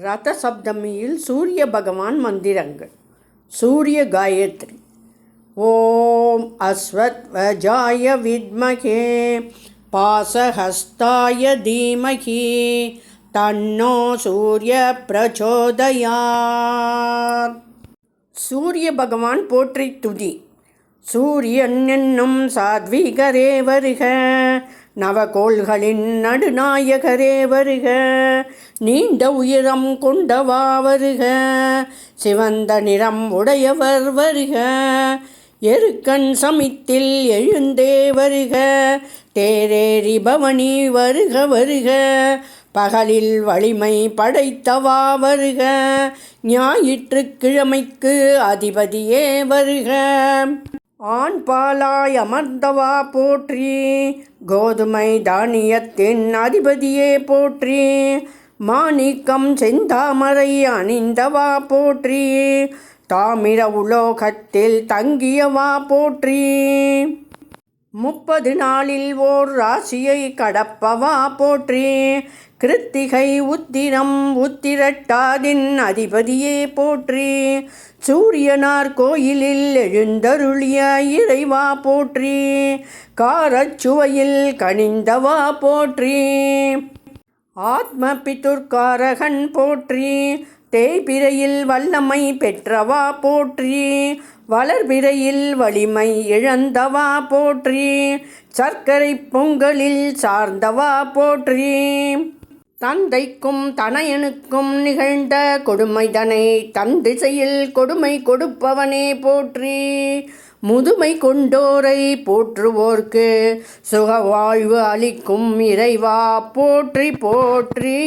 ரத சப்தமியில் சூரிய பகவான் மந்திரங்கள். சூரிய காயத்ரி. ஓம் அஸ்வத்வஜாய வித்மகே. பாசஹஸ்தாய தீமகி. தன்னோ சூரிய பிரச்சோதயார் சூரிய பகவான் போற்றி துதி. சூரியன் என்னும் சாத்வீகரே வருக. நவகோள்களின் நடுநாயகரே வருக நீண்ட உயிரம் கொண்டவா வருக சிவந்த நிறம் உடையவர் வருக எருக்கண் சமித்தில் எழுந்தே வருக தேரேரி பவனி வருக வருக பகலில் வலிமை படைத்தவா வருக ஞாயிற்றுக்கிழமைக்கு அதிபதியே வருக. ஆண் பாலாய் அமர்ந்தவா போற்றி. கோதுமை தானியத்தின் அதிபதியே போற்றி. மாணிக்கம் செந்தாமரை அணிந்தவா போற்றி. தாமிர உலோகத்தில் தங்கியவா போற்றி. முப்பது நாளில் ஓர் ராசியை கடப்பவா போற்றி. கிருத்திகை உத்திரம் உத்திரட்டாதின் அதிபதியே போற்றி. சூரியனார் கோயிலில் எழுந்தருளிய இறைவா போற்றி. காரச்சுவையில் கனிந்தவா போற்றி. ஆத்ம பித்துர்காரகன் போற்றி. தேய்பிரையில் வல்லமை பெற்றவா போற்றி வளர்பிறையில் வலிமை இழந்தவா போற்றி சர்க்கரை பொங்கலில் சார்ந்தவா போற்றி. தந்தைக்கும் தனையனுக்கும் நிகழ்ந்த கொடுமைதனை தன் திசையில் கொடுமை கொடுப்பவனே போற்றி முதுமை கொண்டோரை போற்றுவோர்க்கு சுகவாழ்வு அளிக்கும் இறைவா போற்றி போற்றி.